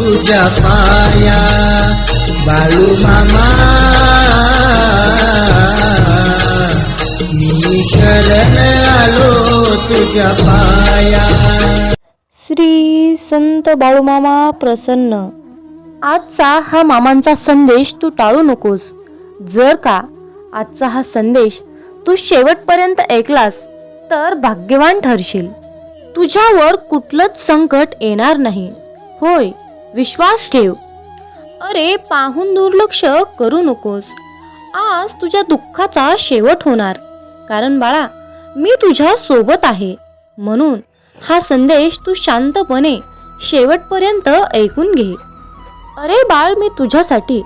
तुझ्या पाया बाळू मामा. मी शरण आलो तुझ्या पाया. श्री संत बाळूमामा प्रसन्न. आजचा हा मामांचा संदेश तू टाळू नकोस. जर का आजचा हा संदेश तू शेवटपर्यंत ऐकलास तर भाग्यवान ठरशील. तुझ्यावर कुठलंच संकट येणार नाही. होय विश्वास ठेव. अरे पाहून दुर्लक्ष करू नकोस. आज तुझ्या दुःखाचा शेवट होणार. कारण बाळा मी तुझ्या सोबत आहे. म्हणून हा संदेश तू शांतपणे शेवटपर्यंत ऐकून घे. अरे बाळ मी तुझ्यासाठी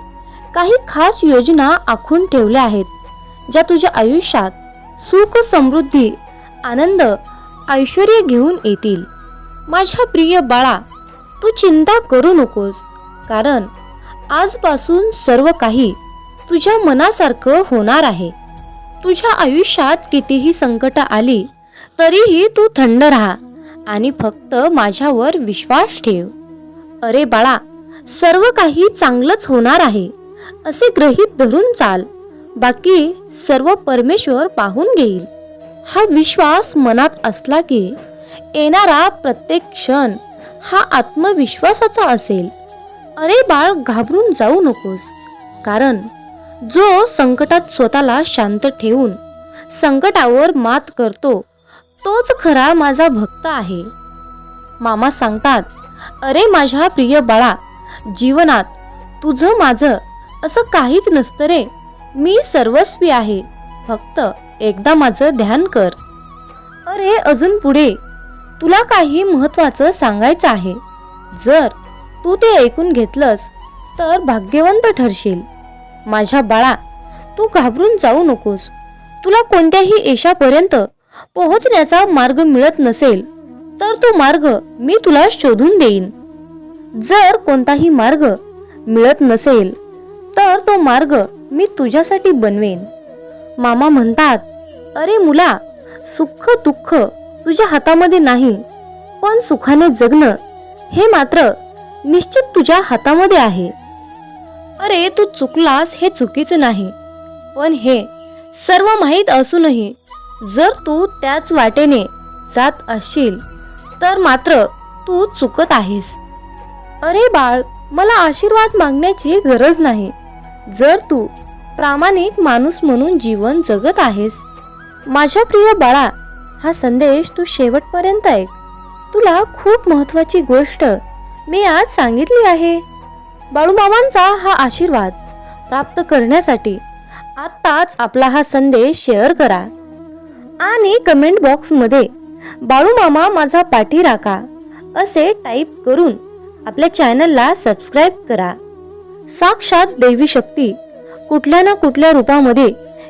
काही खास योजना आखून ठेवल्या आहेत ज्या तुझ्या आयुष्यात सुख समृद्धी आनंद ऐश्वर घेऊन येतील. माझ्या प्रिय बाळा तू चिंता करू नकोस. कारण आजपासून सर्व काही तुझ्या मनासारखं होणार आहे. तुझ्या आयुष्यात कितीही संकट आली तरीही तू थंड राहा आणि फक्त माझ्यावर विश्वास ठेव. अरे बाळा सर्व काही चांगलंच होणार आहे असे ग्रहित धरून चाल. बाकी सर्व परमेश्वर पाहून घेईल. हा विश्वास मनात असला की येणारा प्रत्येक क्षण हा आत्मविश्वासाचा असेल. अरे बाळ घाबरून जाऊ नकोस. कारण जो संकटात स्वतःला शांत ठेवून संकटावर मात करतो तोच खरा माझा भक्त आहे. मामा सांगतात अरे माझ्या प्रिय बाळा जीवनात तुझं माझं असं काहीच नसतं रे. मी सर्वस्वी आहे. फक्त एकदा माझं ध्यान कर. अरे अजून पुढे तुला काही महत्वाचं सांगायचं आहे. जर तू ते ऐकून घेतलंस तर भाग्यवंत ठरशील. माझ्या बाळा तू घाबरून जाऊ नकोस. तुला कोणत्याही यशापर्यंत पोहोचण्याचा मार्ग मिळत नसेल तर तो मार्ग मी तुला शोधून देईन. जर कोणताही मार्ग मिळत नसेल तर तो मार्ग मी तुझ्यासाठी बनवेन. मामा म्हणतात अरे मुला सुख दुःख तुझ्या हातामध्ये नाही पण सुखाने जगणं हे मात्र निश्चित तुझ्या हातामध्ये आहे. अरे तू चुकलास हे चुकीचं नाही पण हे सर्व माहीत असूनही जर तू त्याच वाटेने जात असशील तर मात्र तू चुकत आहेस. अरे बाळ मला आशीर्वाद मागण्याची गरज नाही. जर तू प्रामाणिक माणूस म्हणून जीवन जगत आहेस माझ्या प्रिय बाळा हा संदेश तू शेवटपर्यंत ऐक. तुला खूप महत्वाची गोष्ट मी आज सांगितली आहे. बाळूमामांचा हा आशीर्वाद प्राप्त करण्यासाठी आत्ताच आपला हा संदेश शेअर करा. आणि कमेंट बॉक्समध्ये बाळूमामा माझा पाठी राखा असे टाईप करून आपल्या चॅनलला सबस्क्राईब करा. साक्षात देवी शक्ती कुठल्या ना कुठल्या रूपामध्ये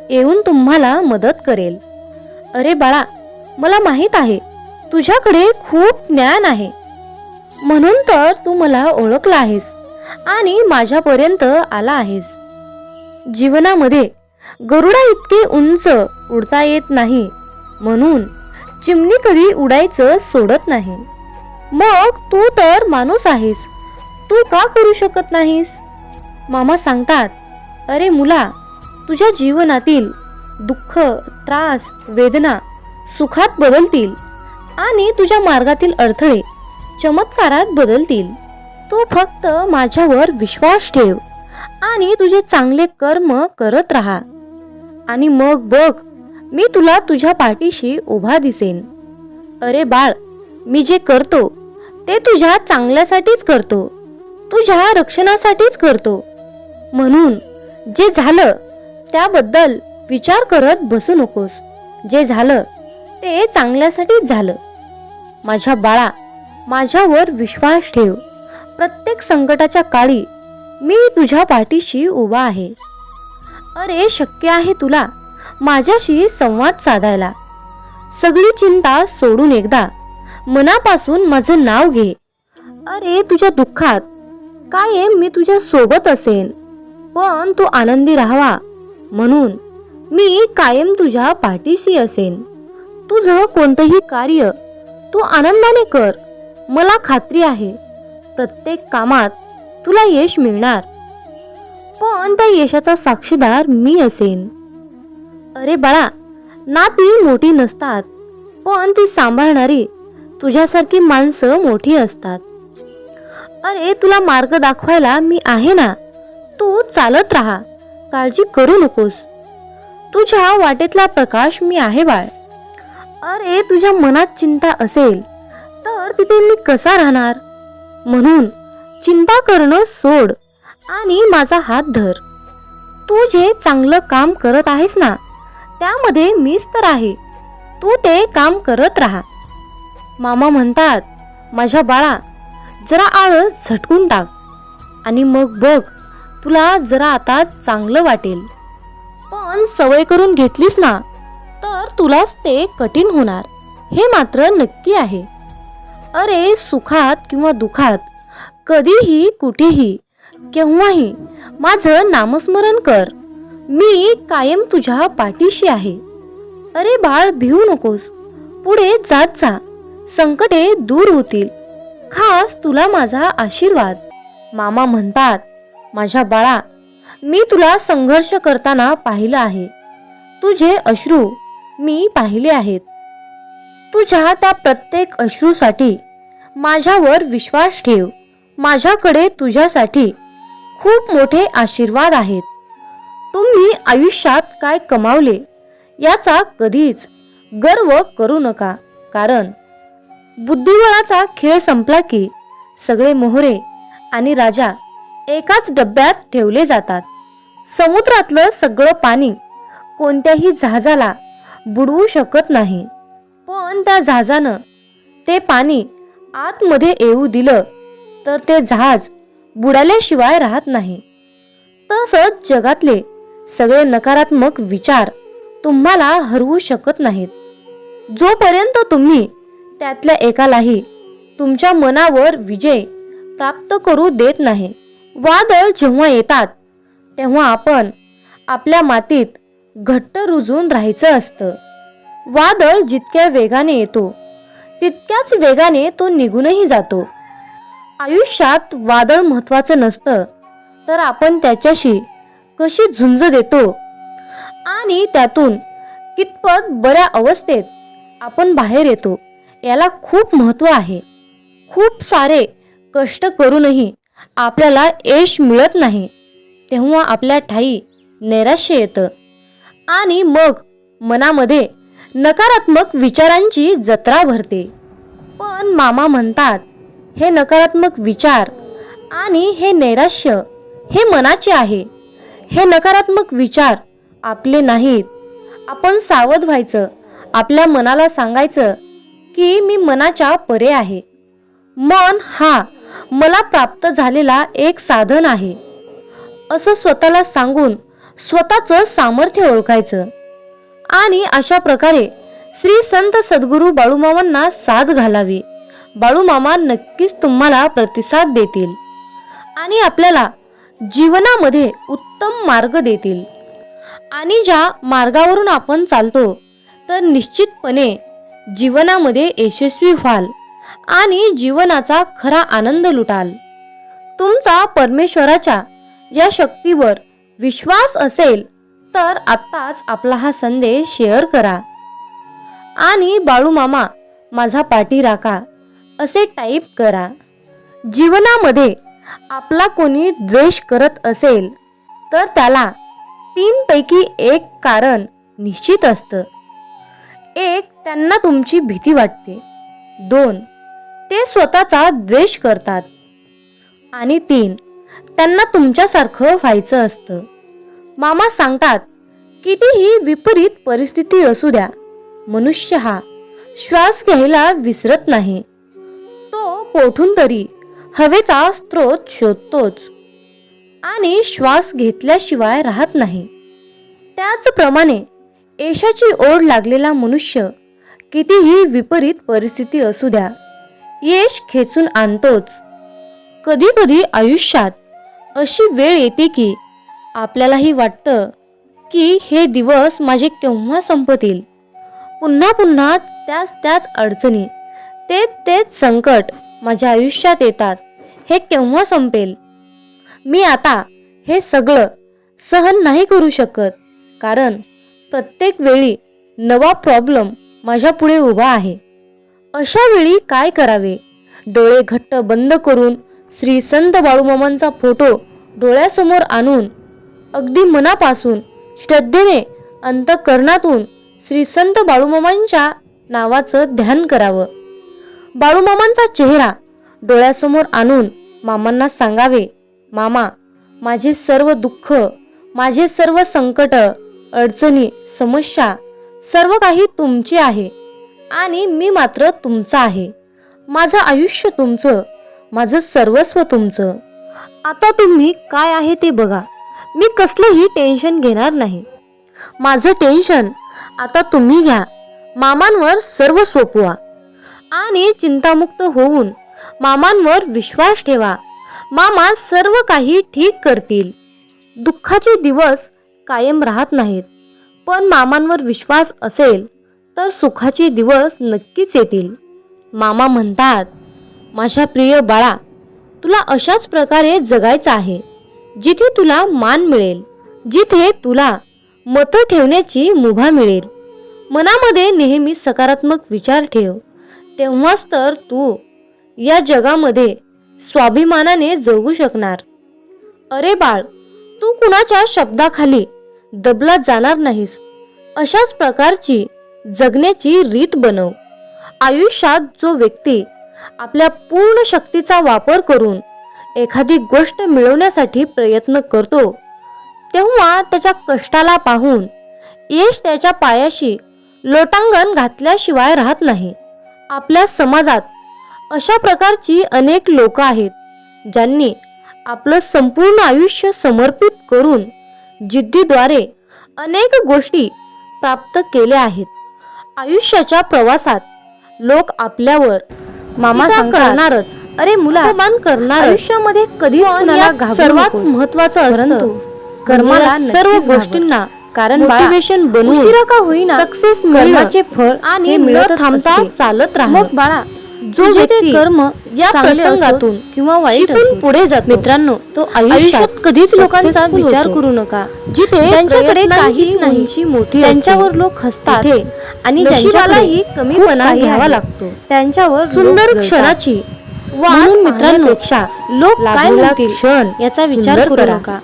येऊन तुम्हाला मदत करेल. अरे बाळा मला माहीत आहे तुझ्याकडे खूप ज्ञान आहे. म्हणून तर तू मला ओळखला आहेस आणि माझ्यापर्यंत आला आहेस. जीवनामध्ये गरुडा इतके उंच उडता येत नाही म्हणून चिमणी कधी उडायचं सोडत नाही. मग तू तर माणूस आहेस तू का करू शकत नाहीस? मामा सांगतात अरे मुला तुझ्या जीवनातील दुःख त्रास वेदना सुखात बदलतील आणि तुझ्या मार्गातील अडथळे चमत्कारात बदलतील. तू फक्त माझ्यावर विश्वास ठेव आणि तुझे चांगले कर्म करत राहा. आणि मग बघ मी तुला तुझ्या पाठीशी उभा दिसेन. अरे बाळ मी जे करतो ते तुझ्या चांगल्यासाठीच करतो. तुझ्या रक्षणासाठीच करतो. म्हणून जे झालं त्याबद्दल विचार करत बसू नकोस. जे झालं ते चांगल्यासाठीच झालं. माझ्या बाळा माझ्यावर विश्वास ठेव. प्रत्येक संकटाच्या काळी मी तुझ्या पाठीशी उभा आहे. अरे शक्य आहे तुला माझ्याशी संवाद साधायला. सगळी चिंता सोडून एकदा मनापासून माझं नाव घे. अरे तुझ्या दुःखात कायम मी तुझ्या सोबत असेन. पण तू आनंदी राहावा म्हणून मी कायम तुझ्या पाठीशी असेन. तुझं कोणतंही कार्य तू आनंदाने कर. मला खात्री आहे प्रत्येक कामात तुला यश मिळणार. पण त्या यशाचा साक्षीदार मी असेन. अरे बाळा ना ती मोठी नसतात पण ती सांभाळणारी तुझ्यासारखी माणसं मोठी असतात. अरे तुला मार्ग दाखवायला मी आहे ना? तू चालत राहा काळजी करू नकोस. तुझ्या वाटेतला प्रकाश मी आहे बाळ. अरे तुझ्या मनात चिंता असेल तर तिथे मी कसा राहणार? म्हणून चिंता करणं सोड आणि माझा हात धर. तू जे चांगलं काम करत आहेस ना त्यामध्ये मीच तर आहे. तू ते काम करत राहा. मामा म्हणतात माझ्या बाळा जरा आळस झटकून टाक आणि मग बघ तुला जरा आता चांगलं वाटेल. पण सवय करून घेतलीस ना तर तुलाच ते कठीण होणार. हे मात्र नक्की आहे. अरे सुखात किंवा दुखात कधीही कुठेही केव्हाही माझं नामस्मरण कर. मी कायम तुझ्या पाठीशी आहे. अरे बाळ भिवू नकोस. पुढे जात जा. संकटे दूर होतील. खास तुला माझा आशीर्वाद. मामा म्हणतात माझ्या बाळा मी तुला संघर्ष करताना पाहिलं आहे. तुझे अश्रू मी पाहिले आहेत. तुझ्या त्या प्रत्येक अश्रूसाठी माझ्यावर विश्वास ठेव. माझ्याकडे तुझ्यासाठी खूप मोठे आशीर्वाद आहेत. तुम्ही आयुष्यात काय कमावले याचा कधीच गर्व करू नका कारण बुद्धिबळाचा खेळ संपला की सगळे मोहरे आणि राजा एकाच डब्यात ठेवले जातात. समुद्रातलं सगळं पाणी कोणत्याही जहाजाला बुडवू शकत नाही. पण त्या जहाजानं ते पाणी आतमध्ये येऊ दिलं तर ते जहाज बुडाल्याशिवाय राहत नाही. तसंच जगातले सगळे नकारात्मक विचार तुम्हाला हरवू शकत नाहीत. जोपर्यंत तुम्ही त्यातल्या एकालाही तुमच्या मनावर विजय प्राप्त करू देत नाही वादळ जेव्हा येतात तेव्हा आपण आपल्या मातीत घट्ट रुजून राहायचं असतं. वादळ जितक्या वेगाने येतो तितक्याच वेगाने तो निघूनही जातो. आयुष्यात वादळ महत्वाचं नसतं तर आपण त्याच्याशी कशी झुंज देतो? आणि त्यातून कितपत बऱ्या अवस्थेत आपण बाहेर येतो याला खूप महत्त्व आहे. खूप सारे कष्ट करूनही आपल्याला यश मिळत नाही तेव्हा आपल्या ठाई नैराश्य येतं. आणि मग मनामध्ये नकारात्मक विचारांची जत्रा भरते. पण मामा म्हणतात हे नकारात्मक विचार आणि हे नैराश्य हे मनाचे आहे. हे नकारात्मक विचार आपले नाहीत. आपण सावध व्हायचं आपल्या मनाला सांगायचं की मी मनाच्या परे आहे. मन हा मला प्राप्त झालेला एक साधन आहे. असं स्वतःला सांगून स्वतःचं सामर्थ्य ओळखायचं. आणि अशा प्रकारे श्री संत सद्गुरू बाळूमामांना साथ घालावी. बाळूमामा नक्कीच तुम्हाला प्रतिसाद देतील. आणि आपल्याला जीवनामध्ये उत्तम मार्ग देतील. आणि ज्या मार्गावरून आपण चालतो तर निश्चितपणे जीवनामध्ये यशस्वी व्हाल आणि जीवनाचा खरा आनंद लुटाल. तुमचा परमेश्वराच्या या शक्तीवर विश्वास असेल तर आत्ताच आपला हा संदेश शेअर करा. आणि बाळूमामा माझा पाठी राखा असे टाईप करा. जीवनामध्ये आपला कोणी द्वेष करत असेल तर त्याला तीनपैकी एक कारण निश्चित असतं. एक त्यांना तुमची भीती वाटते. दोन ते स्वतःचा द्वेष करतात. आणि तीन त्यांना तुमच्यासारखं व्हायचं असतं. मामा सांगतात कितीही विपरीत परिस्थिती असू द्या मनुष्य हा श्वास घ्यायला विसरत नाही. तो कोठून तरी हवेचा स्रोत शोधतोच आणि श्वास घेतल्याशिवाय राहत नाही. त्याचप्रमाणे यशाची ओढ लागलेला मनुष्य कितीही विपरीत परिस्थिती असू द्या यश खेचून आणतोच. कधी कधी आयुष्यात अशी वेळ येते की आपल्यालाही वाटतं की हे दिवस माझे केव्हा संपतील? पुन्हा पुन्हा त्याच त्याच अडचणी ते तेच संकट माझ्या आयुष्यात येतात. हे केव्हा संपेल? मी आता हे सगळं सहन नाही करू शकत कारण प्रत्येक वेळी नवा प्रॉब्लेम माझ्या पुढे उभा आहे. अशा वेळी काय करावे? डोळे घट्ट बंद करून श्री संत बाळूमामांचा फोटो डोळ्यासमोर आणून अगदी मनापासून श्रद्धेने अंतकरणातून श्री संत बाळूमामांच्या नावाचं ध्यान करावं. बाळूमामांचा चेहरा डोळ्यासमोर आणून मामांना सांगावे मामा माझे सर्व दुःख माझे सर्व संकट अडचणी समस्या सर्व काही तुमची आहे आणि मी मात्र तुमचा आहे. माझं आयुष्य तुमचं माझं सर्वस्व तुमचं. आता तुम्ही काय आहे ते बघा. मी कसलंही टेन्शन घेणार नाही. माझं टेन्शन आता तुम्ही घ्या. मामांवर सर्व सोपवा. आणि चिंतामुक्त होऊन मामांवर विश्वास ठेवा. मामा सर्व काही ठीक करतील. दुःखाचे दिवस कायम राहत नाहीत. पण मामांवर विश्वास असेल तर सुखाचे दिवस नक्कीच येतील. मामा म्हणतात माझ्या प्रिय बाळा तुला अशाच प्रकारे जगायचं आहे जिथे तुला मान मिळेल जिथे तुला मतं ठेवण्याची मुभा मिळेल. मनामध्ये नेहमी सकारात्मक विचार ठेव. तेव्हाच तर तू या जगामध्ये स्वाभिमानाने जगू शकणार. अरे बाळ तू कुणाच्या शब्दाखाली दबला जाणार नाहीस? अशाच प्रकारची जगण्याची रीत बनव. आयुष्यात जो व्यक्ती आपल्या पूर्ण शक्तीचा वापर करून एखादी गोष्ट मिळवण्यासाठी प्रयत्न करतो. तेव्हा त्याच्या कष्टाला पाहून यश त्याच्या पायाशी लोटांगण घातल्याशिवाय राहत नाही. आपल्या समाजात अशा प्रकारची अनेक लोक आहेत ज्यांनी आपलं संपूर्ण आयुष्य समर्पित करून जिद्दीद्वारे अनेक गोष्टी प्राप्त केल्या आहेत. आयुष्याच्या प्रवासात लोक आपल्यावर मामा करणारच अरे मुला अपमान करणार आयुष्यामध्ये कधीच कुणाला सर्वात. महत्वाचं असतं परंतु कर्माला सर्व. गोष्टींना कारण मोटिवेशन बनवून उशिरा का होईना सक्सेस कर्माचे फळ आणि न मिळतच थांबता. चालत राहणं मग बाळा जो व्यक्ती कर्म या प्रसंगातून किंवा वाईट असोत. पुढे जातो मित्रांनो तो आयुष्यात कधीच लोकांचा विचार. करू नका जिथे प्रयत्नांची काहीच नाही मोठी त्यांच्यावर लोक हसतात आणि कमीपणा खूप काही घ्यावा लागतो त्यांच्यावर सुंदर. क्षणाची म्हणून मित्रांनो पेक्षा लोक काय क्षण याचा विचार करा. नका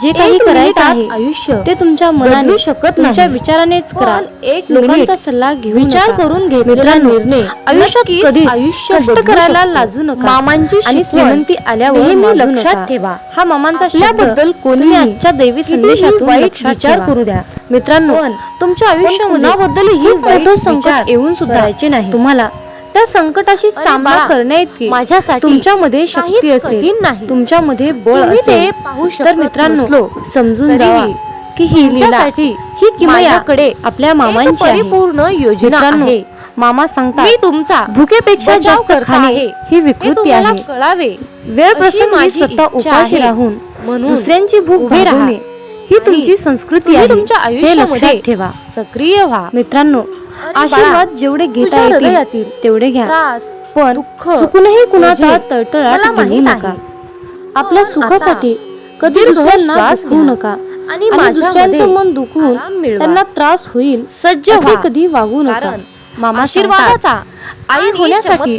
जे काही करायचं आहे आयुष्य ते तुमच्या मनाने शकत तुमच्या नाही. विचारानेच करा एक लोकांचा सल्ला घेऊ विचार. करून घेतलेला निर्णय आयुष्यात कधीच आयुष्य कष्ट करायला. लाजू नका मामांची आणि श्रीमंती आल्यावर लक्षात. ठेवा. हा मामांचा शब्द आपल्याबद्दल कोणीही तुम्ही आजच्या दैवी संदेशातून वाईट विचार. करू द्या. मित्रांनो तुमच्या आयुष्यामध्ये खूप वाईट मोठं संकट येऊन सुद्धा करायचे नाही. तुम्हाला त्या संकटाशी सामना बाळा, करण्याइतकी माझ्यासाठी तुमच्यामध्ये शक्ती असेल नाही. तुमच्यामध्ये बळ ते असेल पाहू तर मित्रांनो समजून जावा की ही लीला तुमच्यासाठी ही किमया माझ्याकडे आपल्या मामांची. परिपूर्ण योजना आहे मामा सांगतात मी तुमचा भुकेपेक्षा जास्त खाणे. ही विकृती आहे कळावे वेळ प्रसंगी माझी स्वतः उपाशी. राहून म्हणून दुसऱ्यांची भूक. भागवणे ही तुमची संस्कृती आहे तुमच्या आयुष्यामध्ये ठेवा सक्रिय व्हा मित्रांनो आशीर्वाद जेवढे घेता येतील तेवढे घ्या त्रास पण दुःख चुकूनही कुणाचा तळतळाट घेऊ माहीत नका. आपल्या सुखासाठी कधी श्वास घ्या. नका आणि दुसऱ्यांचं मन दुखवून मिळवा. त्यांना त्रास होईल सज्ज. कधी वागू नका कारण मामा आशीर्वादाचा आई होण्यासाठी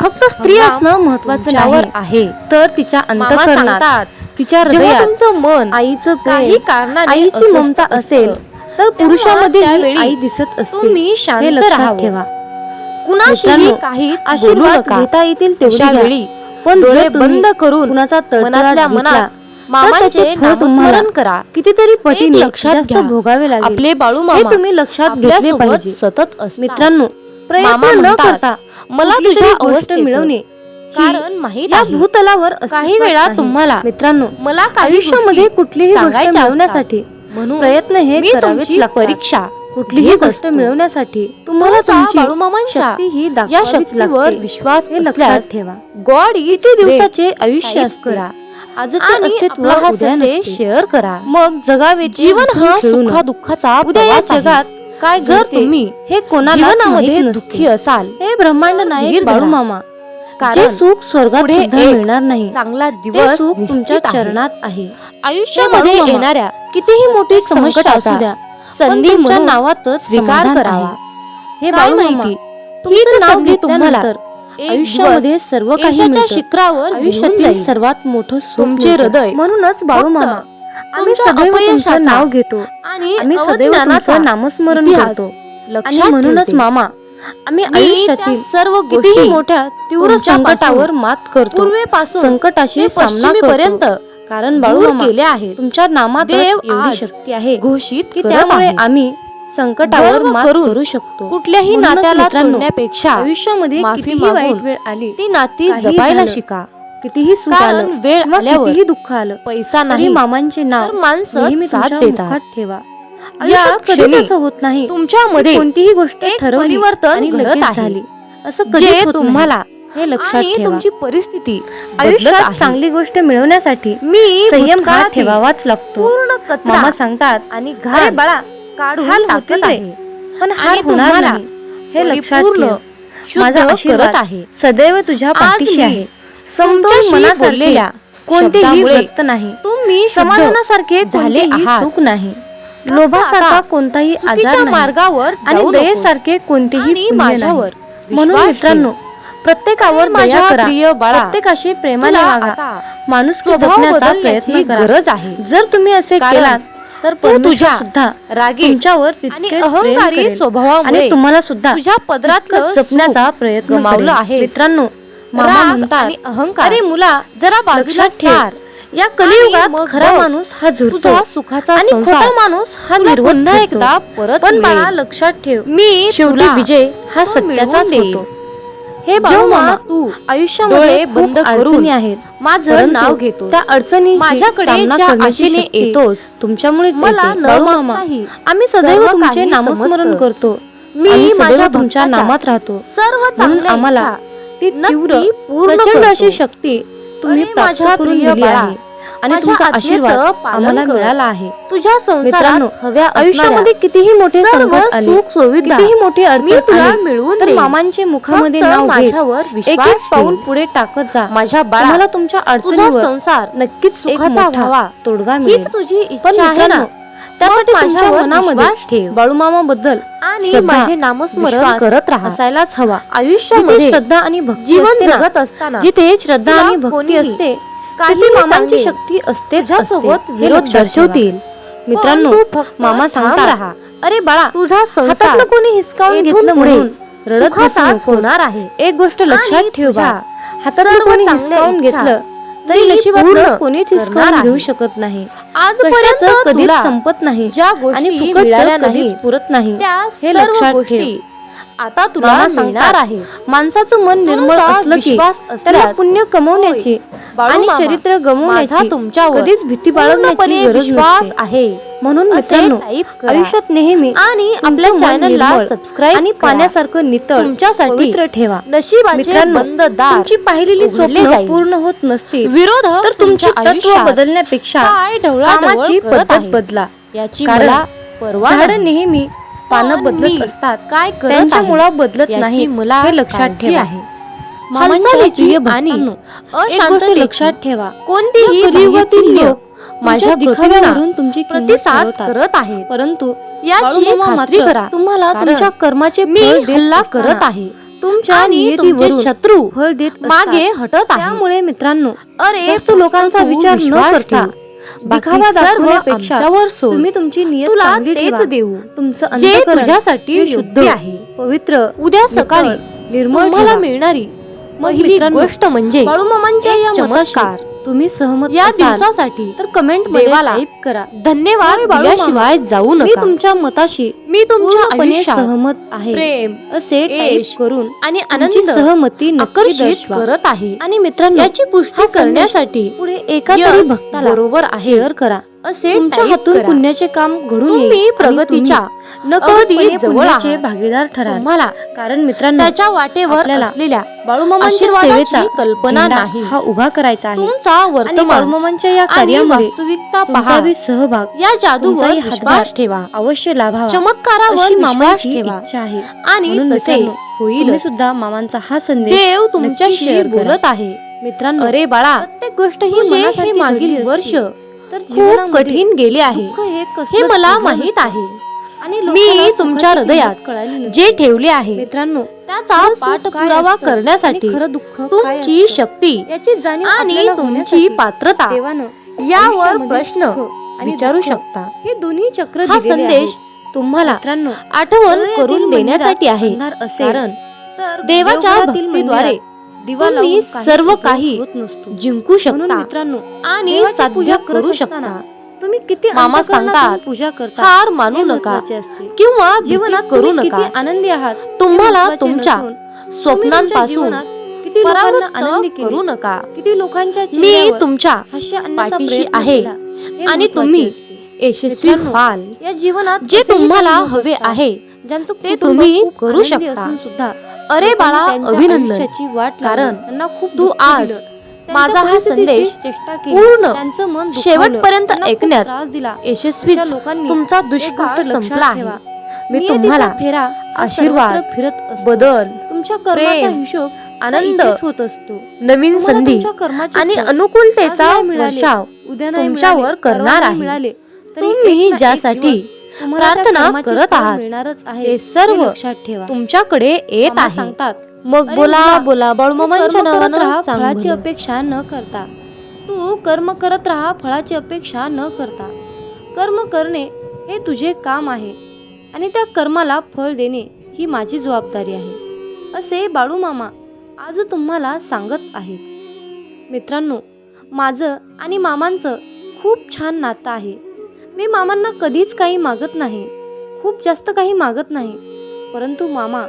फक्त स्त्री असणं महत्वाचं आहे तर तिच्या अंतकरणात तिच्या हृदयात मन आईचं काही कारणाने आईची ममता असेल तर पुरुषामध्ये त्यावेळी आई दिसत असते तुम्ही शांत हे लक्षात राहावं. ठेवा कुणाशीही मित्रांनो, काही बोलू आशीर्वाद नका घेता येतील तेवढे अशा घ्या. वेळी पण जर डोळे तुम्ही बंद करून कुणाचा तळतळाट मनातल्या घेतला, मनात तर मामांचे त्याचे फळ तुम्हाला नामस्मरण करा कितीतरी पटीने लक्षात जास्त घ्या. भोगावे लागेल आपले बाळू हे मामा तुम्ही लक्षात घेतले आपल्यासोबत पाहिजे सतत असतात. मित्रांनो मामा प्रयत्न न म्हणतात, करता मला तुझ्या गोष्ट अवस्थेचं मिळवणे कारण माहीत या आहे. भूतलावर काही अस्तित्वात वेळा नाही. तुम्हाला मित्रांनो मला काही आयुष्यामध्ये गोष्टी कुठलीही गोष्ट सांगायच्या असतात. मिळवण्यासाठी म्हणून प्रयत्न हे मी करावेच तुमची लागतात. परीक्षा कुठलीही गोष्ट. मिळवण्यासाठी तुम्हाला तुमचा शक्ती ही या दाखवावीच शक्तीवर लागते. विश्वास हे लक्षात असल्यास ठेवा गॉड इज किती ग्रेट. दिवसाचे आयुष्य टाईप असते करा आजचे आणि अस्तित्व आपला हा उद्या संदेश नसते. शेअर करा मग जगावे जीवन हा. सुखा दुःखाचा उद्या या. जगात काय जर घडते तुम्ही हे कोणाला जीवनामध्ये दुःखी असाल हे ब्रह्मांड नायक धरा. बाळू मामा जे सुख स्वर्गात मिळणार नाही चांगला दिवस तुमच्या चरणात आहे आयुष्यामध्ये येणाऱ्या कितीही मोठी संकटाचा असू द्या संधी म्हणून नावातच स्वीकार करावा. हे काय माहिती तुमचं नाव तुम्हाला आयुष्यामध्ये सर्व काही. शिखरावर आयुष्यातील. सर्वात मोठं तुमचे. हृदय म्हणूनच बाळूमामा आम्ही तुमच्या सदैव तुमचं नाव घेतो आणि आम्ही सदैव तुमचं नामस्मरण करतो आणि म्हणूनच. मामा आम्ही आयुष्यातील सर्व गोष्टी मोठ्या तीव्र संकटावर मात करतो पूर्वेपासून संकटाशी सामना करतो कारण बाळूमामा केले आहेत तुमच्या नामात एवढी शक्ती आहे घोषित की त्यामुळे आहे. आम्ही संकटावर मात करू शकतो कुठल्याही नात्याला तोडण्यापेक्षा आयुष्यामध्ये माफी कितीही मागून वाईट वेळ आली ती नाती जपायला. शिका कितीही सुख आलं वेळ आल्यावर कितीही दुःख आलं पैसा नाही मामांचे नाव माणसं साथ देतात. ठेवा कधीच असं होत नाही. तुमच्यामध्ये की कोणतीही गोष्ट ठरवली परिवर्तन घडत. झाली. असं नाही. तुम्हाला हे लक्षात ठेवा. तुमची परिस्थिती आयुष्यात. चांगली गोष्ट मिळवण्यासाठी मी संयम हा भूतकाळातील ठेवावाच लागतो. पूर्ण कचरा सांगतात आणि घाण बाळा काढून टाकत. आहे. पण आणि होणार तुम्हाला नाही. हे लक्षात ठेव. माझा आशीर्वाद आहे. सदैव तुझ्या पाठीशी आहे. समतोल बोललेल्या कोणतेही व्यक्त नाही. तुम्ही समाधानासारखे झाले. सुख नाही. लोभासारखा कोणताही आजार मार्गावर आणि. दयेसारखे कोणतेही माझ्यावर म्हणून मित्रांनो प्रत्येकावर माझ्या दया करा. प्रत्येकाशी प्रेमाने वागा. माणूस जपण्याचा प्रयत्न गरज आहे. जर तुम्ही असे केलात तर तुझ्या सुद्धा तुमच्यावर अहंकारी. स्वभावामुळे आणि तुम्हाला सुद्धा तुझ्या तितकंच जपण्याचा प्रयत्न गमावलं करेल. आहेस. मित्रांनो मामा म्हणतात अहंकार. मुला जरा बाजूला ठेव. या कलियुगात खरा माणूस हा झुरतो तुझा सुखाचा आणि खोटा माणूस हा फिरतो. एकदा परत पण बाळा. लक्षात ठेव मी शेवटी विजय हा सत्याचाच. होतो हे जेव्हा तू आयुष्यामध्ये बंद करून आहेत माझं नाव घेतोस त्या अडचणी माझ्याकडे आशेने येतोस तुमच्यामुळेच मला. न मागताही आम्ही सदैव तुमचे नामस्मरण. करतो मी माझ्या तुमच्या नामात राहतो सर्व चांगल्या आम्हाला ती तीव्र पूर्ण. अशी शक्ती तुम्ही माझ्या प्रिय बाळा, आणि माझ्या तुमचा आशीर्वाद आम्हाला. मिळाला आहे तुझ्या संसारात हव्या आयुष्यामध्ये कितीही मोठे संकट आले सुख सुविधा कितीही मोठी अडचण तुला आली मिळवून तर. मामांचे मुखामध्ये नाव माझ्यावर एक एक पाऊल. पुढे टाकत जा माझ्या बाळा तुम्हाला तुमच्या तुझा अडचणीवर संसार नक्कीच सुखाचा व्हावा. तोडगा हीच मिळेल तुझी पण इच्छा आहे ना त्यासाठी माझ्यावर मनामध्ये. बाळूमामा बद्दल आणि माझे नामस्मरण करत राहा असायलाच हवा आयुष्यामध्ये श्रद्धा आणि भक्ती जीवन जगत असताना जिथे श्रद्धा आणि भक्ती असते तिथे मामांची. शक्ती तुझ्यासोबत असते. हे विरोध. दर्शवतील मित्रांनो मामा राहा. अरे बाळा तुझा संसार कोणी हिसकावून घेतलं म्हणून रडत. होणार आहे एक गोष्ट लक्षात ठेव बा हातातलं कोणी हिसकावून घेतलं तरी पूर्ण कोणीच हिसकावून घेऊ. शकत नाही आजपर्यंत कधीच संपत नाही ज्या गोष्टी मिळाल्या नाहीत पुरत नाही त्या हे सर्व लक्षात गोष्टी ठेव आता तुला मिळणार आहे माणसाचं मन निर्मळ असलं की त्याला पुण्य कमवण्याची आणि चरित्र गमवण्याची तुमच्यावर कधीच भीती बाळगण्याची विश्वास नसते आहे म्हणून मित्रांनो. आयुष्यात नेहमी आणि आपल्या चॅनलला सबस्क्राईब आणि. पाण्यासारखं नितळ तुमच्यासाठी ठेवा नशिबाचे मित्रांनो बंद दार तुमची पाहिलेली स्वप्न. पूर्ण होत नसतील विरोधक तर तुमची तुमच्या तत्व आयुष्यात बदलण्यापेक्षा काय करत पद्धत. बदला याची मला परवा झाड नाही. नेहमी पानं बदलत असतात. काय त्यांच्या आहे, मुळा बदलत नाही. मला हे लक्षात ठेवा. आहे. हालचालीची आणि अशांततेची लक्षात ठेवा. कोणतीही कलियुगातील लोक माझ्या दिखाव्यावरून तुमची प्रतिसाद. करत आहेत. परंतु याची खात्री मात्र करा. तुम्हाला तुमच्या कर्माचे मी हल्ला करत आहे. तुमच्या आणि तुमचे शत्रू फळ देत मागे. हटत आहे. त्यामुळे मित्रांनो अरे फक्त लोकांचा तू विचार न करता दिखावा दाखवण्यापेक्षा. तुम्ही तुमची नियत तुला तेच. देऊ तुमचं जे तुझ्यासाठी शुद्ध आहे पवित्र उद्या सकाळी निर्मळ ठेवा. मिळणारी पहिली गोष्ट म्हणजे चमत्कार. तुम्ही सहमत या दिवसासाठी तर कमेंट देवाला करा धन्यवाद. दिल्याशिवाय जाऊ मी नका तुमच्या मताशी मी तुमच्या आयुष्यात सहमत आहे प्रेम असे टाईप करून आणि आनंद सहमती आकर्षित. करत आहे आणि मित्रांनो याची पुष्टी करण्यासाठी पुढे एका तरी भक्ताला बरोबर आहे करा असे तुमच्या हातून. पुण्याचे काम घडून येईल प्रगतीच्या नकळतपणे पुण्याचे. भागीदार तुम्हाला कारण मित्रांनो त्याच्या वाटेवर असलेल्या बाळूमामांच्या आशीर्वादाची सेवेचा कल्पना नाही. हा उभा करायचा आहे. तुमचा वर्तमान या कार्यामध्ये वास्तविकता तुमचा पहा. बी सहभाग या जादूवर हातभार ठेवा. अवश्य लाभावा. चमत्कारावर मामांची ठेवा. इच्छा आहे. आणि तसे होईल सुद्धा मामांचा हा संदेश देव तुमच्याशी. बोलत आहे. मित्रांनो अरे बाळा प्रत्येक गोष्ट ही मागील वर्ष. तर खूप कठीण गेले आहे. हे मला माहीत. आहे. मी तुमच्या हृदयात. जे ठेवले आहे मित्रांनो त्याचा पाठपुरावा असतं? करण्यासाठी तुमची शक्ती याची जाणीव आणि तुमची पात्रता यावर प्रश्न विचारू शकता. हे दोन्ही चक्र हा संदेश. तुम्हाला मित्रांनो आठवण करून देण्यासाठी आहे. कारण देवाच्या भक्तीद्वारे तुम्ही सर्व काही जिंकू शकता मित्रांनो आणि साध्य करू शकता. तुम्ही किती मामा सांगतात, पूजा करता हार मानू नका. किंवा जीवनात करू नका. आनंदी आहात तुम्हाला तुमच्या स्वप्नांपासून परावृत्त करू नका. किती लोकांच्या मी तुमच्या पाठीशी आहे आणि तुम्ही. यशस्वी व्हाल. या जीवनात जे तुम्हाला हवे आहे ज्यांचं ते तुम्ही करू शकता. अरे बाळा अभिनंदन. कारण तू आज माझा हा संदेश. पूर्ण. शेवटपर्यंत ऐकण्यात यशस्वीच लोकांनी तुमचा दुष्काळ संपला आहे. मी तुम्हाला फेरा आशीर्वाद, फिरत. बदल तुमच्या कर्माचा हिशोब आनंद, होत असतो नवीन संधी आणि अनुकूलतेचा वर्षाव तुमच्यावर करणार आहे. तुम्ही ज्यासाठी प्रार्थना करत आहात, ते सर्व तुमच्याकडे येत सांगतात मग बोला बोला बाळूमामांच्या नावानं फळाची चांगलं अपेक्षा न करता. तू कर्म करत राहा फळाची अपेक्षा न करता. कर्म करणे हे तुझे काम आहे आणि त्या कर्माला फळ देणे ही माझी जबाबदारी आहे असे बाळूमामा आज तुम्हाला सांगत आहेत. मित्रांनो माझं आणि मामांचं खूप छान नातं आहे. मी मामांना कधीच काही मागत नाही खूप जास्त काही मागत नाही. परंतु मामा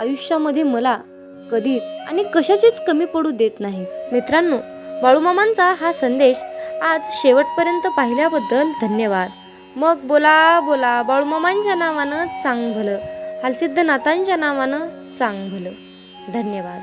आयुष्यामध्ये मला कधीच आणि कशाचीच कमी पडू देत नाही. मित्रांनो बाळूमामांचा हा संदेश आज शेवटपर्यंत पाहिल्याबद्दल धन्यवाद. मग बोला बोला बाळूमामांच्या नावानं चांग भलं हालसिद्ध नाथांच्या नावानं चांग भलं धन्यवाद.